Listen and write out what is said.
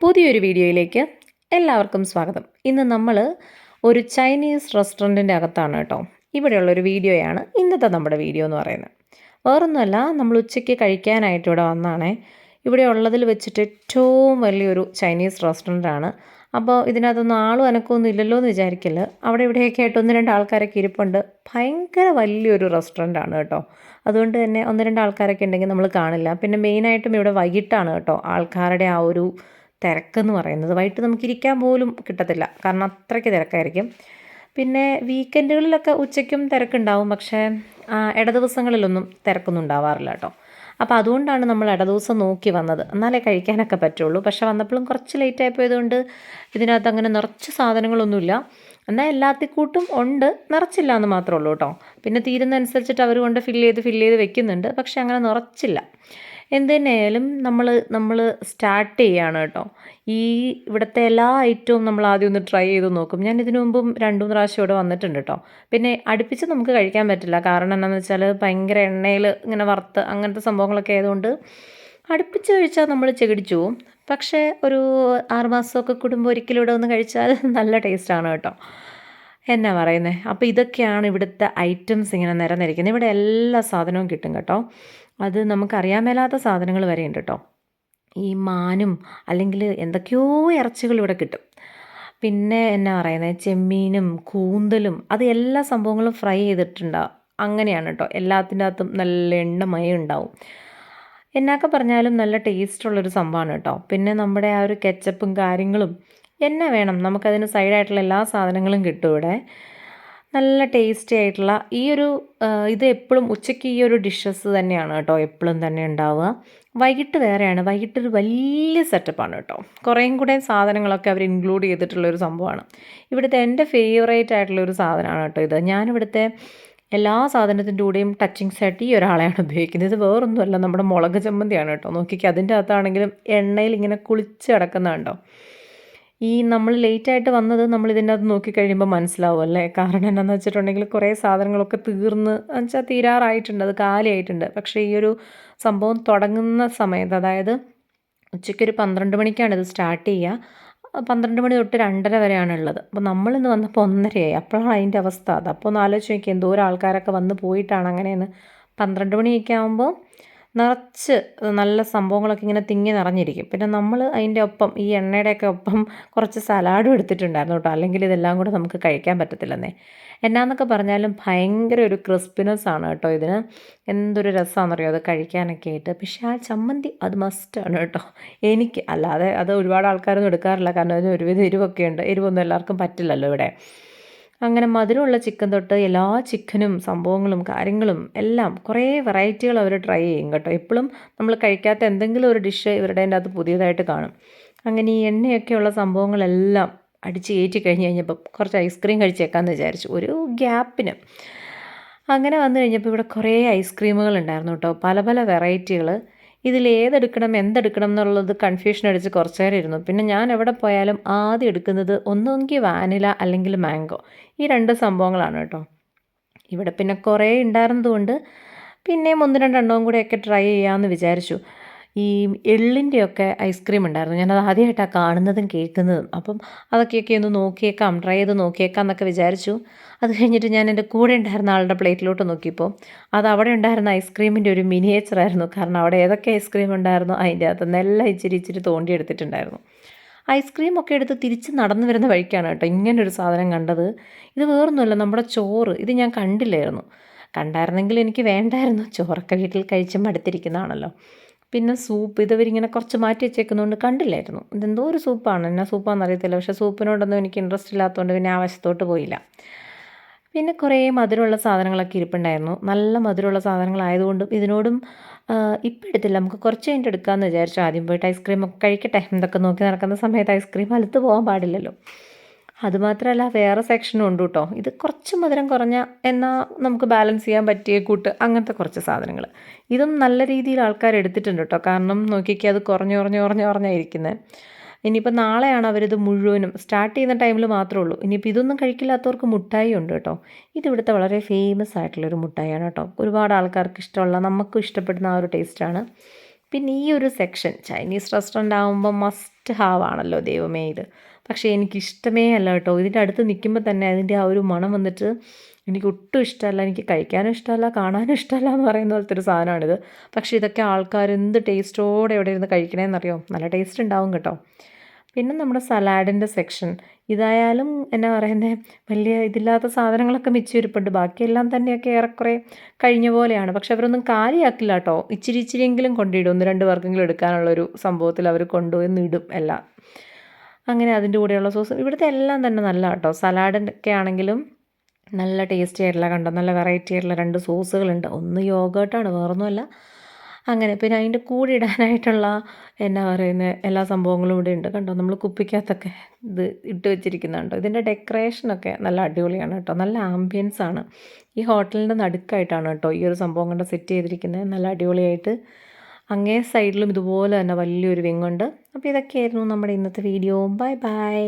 പുതിയൊരു വീഡിയോയിലേക്ക് എല്ലാവർക്കും സ്വാഗതം. ഇന്ന് നമ്മൾ ഒരു ചൈനീസ് റെസ്റ്റോറന്റിന്റെ അകത്താണ് കേട്ടോ. ഇവിടെയുള്ളൊരു വീഡിയോയാണ് ഇന്നത്തെ നമ്മുടെ വീഡിയോ എന്ന് പറയുന്നത്. വേറൊന്നുമല്ല നമ്മൾ ഉച്ചയ്ക്ക് കഴിക്കാനായിട്ട് ഇവിടെ വന്നാണേ. ഇവിടെ ഉള്ളതിൽ വെച്ചിട്ട് ഏറ്റവും വലിയൊരു ചൈനീസ് റെസ്റ്റോറന്റാണ് അപ്പോൾ ഇതിനകത്തൊന്നും ആളും അനക്കമൊന്നും ഇല്ലല്ലോ എന്ന് വിചാരിക്കില്ല അവിടെ ഇവിടെയൊക്കെ ആയിട്ട് ഒന്ന് രണ്ട് ആൾക്കാരൊക്കെ ഇരിപ്പുണ്ട്. ഭയങ്കര വലിയൊരു റെസ്റ്റോറന്റാണ് കേട്ടോ. അതുകൊണ്ട് തന്നെ ഒന്ന് രണ്ട് ആൾക്കാരൊക്കെ ഉണ്ടെങ്കിൽ നമ്മൾ കാണില്ല. പിന്നെ മെയിനായിട്ടും ഇവിടെ വൈകിട്ടാണ് കേട്ടോ ആൾക്കാരുടെ ആ ഒരു തിരക്കെന്ന് പറയുന്നത്. വൈകിട്ട് നമുക്ക് ഇരിക്കാൻ പോലും കിട്ടത്തില്ല. കാരണം അത്രയ്ക്ക് തിരക്കായിരിക്കും. പിന്നെ വീക്കെൻഡുകളിലൊക്കെ ഉച്ചയ്ക്കും തിരക്കുണ്ടാവും. പക്ഷേ ഇട ദിവസങ്ങളിലൊന്നും തിരക്കൊന്നും ഉണ്ടാവാറില്ല കേട്ടോ. അപ്പോൾ അതുകൊണ്ടാണ് നമ്മൾ ഇട ദിവസം നോക്കി വന്നത്. എന്നാലേ കഴിക്കാനൊക്കെ പറ്റുള്ളൂ. പക്ഷേ വന്നപ്പോഴും കുറച്ച് ലേറ്റ് ആയിപ്പോയതുകൊണ്ട് ഇതിനകത്ത് അങ്ങനെ നിറച്ച് സാധനങ്ങളൊന്നുമില്ല. എന്നാൽ എല്ലാത്തിക്കൂട്ടും ഉണ്ട്. നിറച്ചില്ല എന്ന് മാത്രമേ ഉള്ളൂ കേട്ടോ. പിന്നെ തീരുന്നതനുസരിച്ചിട്ട് അവർ കൊണ്ട് ഫില്ല് ചെയ്ത് ഫില്ല് ചെയ്ത് വെക്കുന്നുണ്ട്. പക്ഷേ അങ്ങനെ നിറച്ചില്ല. എന്ത് തന്നെയായാലും നമ്മൾ നമ്മൾ സ്റ്റാർട്ട് ചെയ്യാണ് കേട്ടോ. ഈ ഇവിടുത്തെ എല്ലാ ഐറ്റവും നമ്മൾ ആദ്യം ഒന്ന് ട്രൈ ചെയ്ത് നോക്കും. ഞാൻ ഇതിനു മുമ്പും രണ്ടു മൂന്ന് പ്രാവശ്യം ഇവിടെ വന്നിട്ടുണ്ട് കേട്ടോ. പിന്നെ അടുപ്പിച്ച് നമുക്ക് കഴിക്കാൻ പറ്റില്ല. കാരണം എന്താണെന്ന് വെച്ചാൽ ഭയങ്കര എണ്ണയിൽ ഇങ്ങനെ വറുത്ത് അങ്ങനത്തെ സംഭവങ്ങളൊക്കെ ആയതുകൊണ്ട് അടുപ്പിച്ച് കഴിച്ചാൽ നമ്മൾ ചെകിടിച്ചു പോവും. പക്ഷേ ഒരു ആറുമാസമൊക്കെ കൂടുമ്പോൾ ഒരിക്കലും ഇവിടെ ഒന്ന് കഴിച്ചാൽ നല്ല ടേസ്റ്റാണ് കേട്ടോ. എന്നാ പറയുന്നത് അപ്പോൾ ഇതൊക്കെയാണ് ഇവിടുത്തെ ഐറ്റംസ് ഇങ്ങനെ നിരന്നിരിക്കുന്നത്. ഇവിടെ എല്ലാ സാധനവും കിട്ടും കേട്ടോ. അത് നമുക്കറിയാൻ മേലാത്ത സാധനങ്ങൾ വരെ ഉണ്ട് കേട്ടോ ഈ മാനും അല്ലെങ്കിൽ എന്തൊക്കെയോ ഇറച്ചികൾ ഇവിടെ കിട്ടും. പിന്നെ എന്നാ പറയുന്നത് ചെമ്മീനും കൂന്തലും അത് എല്ലാ സംഭവങ്ങളും ഫ്രൈ ചെയ്തിട്ടുണ്ടാവും അങ്ങനെയാണ് കേട്ടോ എല്ലാത്തിന്റെ അകത്തും നല്ല എണ്ണമയം ഉണ്ടാവും. എന്നൊക്കെ പറഞ്ഞാലും നല്ല ടേസ്റ്റുള്ളൊരു സംഭവമാണ് കേട്ടോ പിന്നെ നമ്മുടെ ആ ഒരു കെച്ചപ്പും കാര്യങ്ങളും എന്നാ വേണം. നമുക്കതിന് സൈഡായിട്ടുള്ള എല്ലാ സാധനങ്ങളും കിട്ടും ഇവിടെ. നല്ല ടേസ്റ്റി ആയിട്ടുള്ള ഈ ഒരു ഇത് എപ്പോഴും ഉച്ചയ്ക്ക് ഈ ഒരു ഡിഷസ് തന്നെയാണ് കേട്ടോ എപ്പോഴും തന്നെ ഉണ്ടാവുക. വൈകിട്ട് വേറെയാണ്. വൈകിട്ട് ഒരു വലിയ സെറ്റപ്പാണ് കേട്ടോ. കുറേയും കൂടെ സാധനങ്ങളൊക്കെ അവർ ഇൻക്ലൂഡ് ചെയ്തിട്ടുള്ളൊരു സംഭവമാണ്. ഇവിടുത്തെ എന്റെ ഫേവറേറ്റ് ആയിട്ടുള്ള ഒരു സാധനമാണ് കേട്ടോ ഇത്. ഞാനിവിടുത്തെ എല്ലാ സാധനത്തിന്റെ കൂടെയും ടച്ചിങ് ആയിട്ട് ഈ ഒരാളെയാണ് ഉപയോഗിക്കുന്നത്. ഇത് വേറൊന്നുമല്ല നമ്മുടെ മുളക് ചമ്മന്തിയാണ് കേട്ടോ. നോക്കിക്കുക അതിന്റെ അകത്താണെങ്കിലും എണ്ണയിൽ ഇങ്ങനെ കുളിച്ച് കിടക്കുന്നതുണ്ടോ ഈ നമ്മൾ ലേറ്റായിട്ട് വന്നത് നമ്മൾ ഇതിന്റെ അകത്ത് നോക്കിക്കഴിയുമ്പോൾ മനസ്സിലാവും അല്ലേ? കാരണം എന്താണെന്ന് വെച്ചിട്ടുണ്ടെങ്കിൽ കുറേ സാധനങ്ങളൊക്കെ തീർന്ന് വെച്ചാൽ തീരാറായിട്ടുണ്ട് അത് കാലിയായിട്ടുണ്ട്. പക്ഷേ ഈ ഒരു സംഭവം തുടങ്ങുന്ന സമയത്ത് അതായത് ഉച്ചയ്ക്കൊരു പന്ത്രണ്ട് മണിക്കാണ് ഇത് സ്റ്റാർട്ട് ചെയ്യുക പന്ത്രണ്ട് മണി തൊട്ട് രണ്ടര വരെയാണ് ഉള്ളത്. അപ്പോൾ നമ്മളിന്ന് വന്നപ്പോൾ ഒന്നരയായി. അപ്പോഴാണ് അതിന്റെ അവസ്ഥ. അത് അപ്പോൾ ഒന്ന് ആലോചിച്ച് നോക്കി എന്തോരം ആൾക്കാരൊക്കെ വന്ന് പോയിട്ടാണ് അങ്ങനെയെന്ന്. പന്ത്രണ്ട് മണിയൊക്കെ ആകുമ്പോൾ നിറച്ച് നല്ല സംഭവങ്ങളൊക്കെ ഇങ്ങനെ തിങ്ങി നിറഞ്ഞിരിക്കും. പിന്നെ നമ്മൾ അതിന്റെ ഒപ്പം ഈ എണ്ണയുടെയൊക്കെ ഒപ്പം കുറച്ച് സലാഡും എടുത്തിട്ടുണ്ടായിരുന്നു കേട്ടോ. അല്ലെങ്കിൽ ഇതെല്ലാം കൂടെ നമുക്ക് കഴിക്കാൻ പറ്റത്തില്ലെന്നേ. എന്നാന്നൊക്കെ പറഞ്ഞാലും ഭയങ്കര ഒരു ക്രിസ്പിനെസ് ആണ് കേട്ടോ ഇതിന്. എന്തൊരു രസമാണെന്നറിയോ അത് കഴിക്കാനൊക്കെ ആയിട്ട്. പക്ഷേ ആ ചമ്മന്തി അത് മസ്റ്റാണ് കേട്ടോ. എനിക്ക് അല്ലാതെ അത് ഒരുപാട് ആൾക്കാരൊന്നും എടുക്കാറില്ല. കാരണം അതിന് ഒരുവിധം എരിവൊക്കെ ഉണ്ട്. എരിവൊന്നും എല്ലാവർക്കും പറ്റില്ലല്ലോ ഇവിടെ. അങ്ങനെ മധുരമുള്ള ചിക്കൻ തൊട്ട് എല്ലാ ചിക്കനും സംഭവങ്ങളും കാര്യങ്ങളും എല്ലാം കുറേ വെറൈറ്റികൾ അവർ ട്രൈ ചെയ്യും കേട്ടോ. എപ്പോഴും നമ്മൾ കഴിക്കാത്ത എന്തെങ്കിലും ഒരു ഡിഷ് ഇവരുടെ അതിന്റെ അകത്ത് പുതിയതായിട്ട് കാണും. അങ്ങനെ ഈ എണ്ണയൊക്കെയുള്ള സംഭവങ്ങളെല്ലാം അടിച്ച് കയറ്റി കഴിഞ്ഞ് കഴിഞ്ഞപ്പോൾ കുറച്ച് ഐസ്ക്രീം കഴിച്ചേക്കാമെന്ന് വിചാരിച്ചു. ഒരു ഗ്യാപ്പിന് അങ്ങനെ വന്നു കഴിഞ്ഞപ്പോൾ ഇവിടെ കുറേ ഐസ്ക്രീമുകൾ ഉണ്ടായിരുന്നു കേട്ടോ. പല പല വെറൈറ്റികൾ ഇതിൽ ഏതെടുക്കണം എന്തെടുക്കണം എന്നുള്ളത് കൺഫ്യൂഷൻ അടിച്ച് കുറച്ച് നേരം ഇരുന്നു പിന്നെ ഞാൻ എവിടെ പോയാലും ആദ്യം എടുക്കുന്നത് ഒന്നെങ്കിൽ വാനില അല്ലെങ്കിൽ മാംഗോ ഈ രണ്ട് സംഭവങ്ങളാണ് കേട്ടോ. ഇവിടെ പിന്നെ കുറേ ഉണ്ടായിരുന്നതുകൊണ്ട് പിന്നെയും ഒന്ന് രണ്ടെണ്ണവും കൂടെയൊക്കെ ട്രൈ ചെയ്യാമെന്ന് വിചാരിച്ചു. ഈ എള്ളിന്റെയൊക്കെ ഐസ്ക്രീം ഉണ്ടായിരുന്നു. ഞാനത് ആദ്യമായിട്ടാണ് കാണുന്നതും കേൾക്കുന്നതും. അപ്പം അതൊക്കെയൊക്കെ ഒന്ന് നോക്കിയേക്കാം ട്രൈ ചെയ്ത് നോക്കിയേക്കാം എന്നൊക്കെ വിചാരിച്ചു. അത് കഴിഞ്ഞിട്ട് ഞാൻ എന്റെ കൂടെ ഉണ്ടായിരുന്ന ആളുടെ പ്ലേറ്റിലോട്ട് നോക്കിയപ്പോൾ അത് അവിടെ ഉണ്ടായിരുന്ന ഐസ്ക്രീമിന്റെ ഒരു മിനിയേച്ചർ ആയിരുന്നു. കാരണം അവിടെ ഏതൊക്കെ ഐസ്ക്രീം ഉണ്ടായിരുന്നു അതിന്റെ അകത്ത് എല്ലാം ഇച്ചിരി ഇച്ചിരി തോണ്ടി എടുത്തിട്ടുണ്ടായിരുന്നു. ഐസ്ക്രീം ഒക്കെ എടുത്ത് തിരിച്ച് നടന്നു വരുന്ന വഴിക്കാണ് കേട്ടോ ഇങ്ങനൊരു സാധനം കണ്ടത്. ഇത് വേറൊന്നുമല്ല നമ്മുടെ ചോറ്. ഇത് ഞാൻ കണ്ടില്ലായിരുന്നു. കണ്ടായിരുന്നെങ്കിൽ എനിക്ക് വേണ്ടായിരുന്നു. ചോറൊക്കെ വീട്ടിൽ കഴിച്ച് മടുത്തിരിക്കുന്നതാണല്ലോ. പിന്നെ സൂപ്പ് ഇതവരിങ്ങനെ കുറച്ച് മാറ്റി വെച്ചേക്കുന്നതുകൊണ്ട് കണ്ടില്ലായിരുന്നു. ഇതെന്തോ ഒരു സൂപ്പാണ്. എന്നാ സൂപ്പാണെന്ന് അറിയത്തില്ല. പക്ഷേ സൂപ്പിനോടൊന്നും എനിക്ക് ഇൻട്രസ്റ്റ് ഇല്ലാത്തതുകൊണ്ട് പിന്നെ ആവശ്യത്തോട്ട് പോയില്ല. പിന്നെ കുറേ മധുരമുള്ള സാധനങ്ങളൊക്കെ ഇരിപ്പുണ്ടായിരുന്നു. നല്ല മധുരമുള്ള സാധനങ്ങളായതുകൊണ്ടും ഇതിനോടും ഇപ്പം എടുത്തില്ല. നമുക്ക് കുറച്ച് കഴിഞ്ഞിട്ട് എടുക്കാമെന്ന് വിചാരിച്ചു. ആദ്യം പോയിട്ട് ഐസ്ക്രീം ഒക്കെ കഴിക്കട്ടെ. എന്തൊക്കെ നോക്കി നടക്കുന്ന സമയത്ത് ഐസ്ക്രീം അലുത്ത് പോകാൻ പാടില്ലല്ലോ. അതുമാത്രമല്ല വേറെ സെക്ഷനും ഉണ്ട് കേട്ടോ ഇത് കുറച്ച് മധുരം കുറഞ്ഞ എന്നാൽ നമുക്ക് ബാലൻസ് ചെയ്യാൻ പറ്റിയ കൂട്ട് അങ്ങനത്തെ കുറച്ച് സാധനങ്ങൾ ഇതും നല്ല രീതിയിൽ ആൾക്കാർ എടുത്തിട്ടുണ്ട് കേട്ടോ. കാരണം നോക്കിക്കേ അത് കുറഞ്ഞു കുറഞ്ഞു കുറഞ്ഞു കുറഞ്ഞായിരിക്കുന്നത് ഇനിയിപ്പോൾ നാളെയാണ് അവരിത് മുഴുവനും സ്റ്റാർട്ട് ചെയ്യുന്ന ടൈമിൽ മാത്രമേ ഉള്ളൂ. ഇനിയിപ്പോൾ ഇതൊന്നും കഴിക്കില്ലാത്തവർക്ക് മുട്ടായി ഉണ്ട് കേട്ടോ. ഇത് ഇവിടുത്തെ വളരെ ഫേമസ് ആയിട്ടുള്ളൊരു മുട്ടായിയാണ് കേട്ടോ. ഒരുപാട് ആൾക്കാർക്ക് ഇഷ്ടമുള്ള നമുക്കും ഇഷ്ടപ്പെടുന്ന ആ ഒരു ടേസ്റ്റാണ് പിന്നെ ഈ ഒരു സെക്ഷൻ ചൈനീസ് റെസ്റ്റോറന്റ് ആകുമ്പോൾ മസ്റ്റ് ഹാവ് ആണല്ലോ ദൈവമേ ഇത്. പക്ഷേ എനിക്കിഷ്ടമേ അല്ല കേട്ടോ. ഇതിന്റെ അടുത്ത് നിൽക്കുമ്പോൾ തന്നെ അതിന്റെ ആ ഒരു മണം വന്നിട്ട് എനിക്ക് ഒട്ടും ഇഷ്ടമല്ല. എനിക്ക് കഴിക്കാനും ഇഷ്ടമല്ല കാണാനും ഇഷ്ടമല്ല എന്ന് പറയുന്ന പോലത്തെ ഒരു സാധനമാണിത്. പക്ഷേ ഇതൊക്കെ ആൾക്കാർ എന്ത് ടേസ്റ്റോടെ എവിടെ ഇരുന്ന് കഴിക്കണേന്നറിയോ? നല്ല ടേസ്റ്റ് ഉണ്ടാവും കേട്ടോ. പിന്നെ നമ്മുടെ സലാഡിന്റെ സെക്ഷൻ. ഇതായാലും എന്നാ പറയുന്നത് വലിയ ഇതില്ലാത്ത സാധനങ്ങളൊക്കെ മിച്ചിരിപ്പുണ്ട്. ബാക്കിയെല്ലാം തന്നെയൊക്കെ ഏറെക്കുറെ കഴിഞ്ഞ പോലെയാണ്. പക്ഷെ അവരൊന്നും കാലിയാക്കില്ല കേട്ടോ. ഇച്ചിരി ഇച്ചിരിയെങ്കിലും കൊണ്ടിടും. ഒന്ന് രണ്ട് പേർക്കെങ്കിലും എടുക്കാനുള്ളൊരു സംഭവത്തിൽ അവർ കൊണ്ടുപോയി നിടും എല്ലാം. അങ്ങനെ അതിന്റെ കൂടെയുള്ള സോസ്. ഇവിടുത്തെ എല്ലാം തന്നെ നല്ല കേട്ടോ സലാഡൊക്കെ ആണെങ്കിലും നല്ല ടേസ്റ്റി ആയിട്ടുള്ള കണ്ടോ? നല്ല വെറൈറ്റി ആയിട്ടുള്ള രണ്ട് സോസുകളുണ്ട്. ഒന്ന് യോഗേട്ടാണ് വേറൊന്നുമല്ല. അങ്ങനെ പിന്നെ അതിന്റെ കൂടെ ഇടാനായിട്ടുള്ള എന്നാ പറയുന്ന എല്ലാ സംഭവങ്ങളും ഇവിടെ ഉണ്ട് കണ്ടോ? നമ്മൾ കുപ്പിക്കകത്തൊക്കെ ഇത് ഇട്ട് വെച്ചിരിക്കുന്നുണ്ടോ ഇതിന്റെ ഡെക്കറേഷനൊക്കെ നല്ല അടിപൊളിയാണ് കേട്ടോ. നല്ല ആംബിയൻസ് ആണ്. ഈ ഹോട്ടലിന്റെ നടുക്കായിട്ടാണ് കേട്ടോ ഈ ഒരു സംഭവം കൊണ്ട് സെറ്റ് ചെയ്തിരിക്കുന്നത്. നല്ല അടിപൊളിയായിട്ട് അങ്ങേ സൈഡിലും ഇതുപോലെ തന്നെ വലിയൊരു വിങ്ങുണ്ട് അപ്പോൾ ഇതൊക്കെയായിരുന്നു നമ്മുടെ ഇന്നത്തെ വീഡിയോ ബൈ ബൈ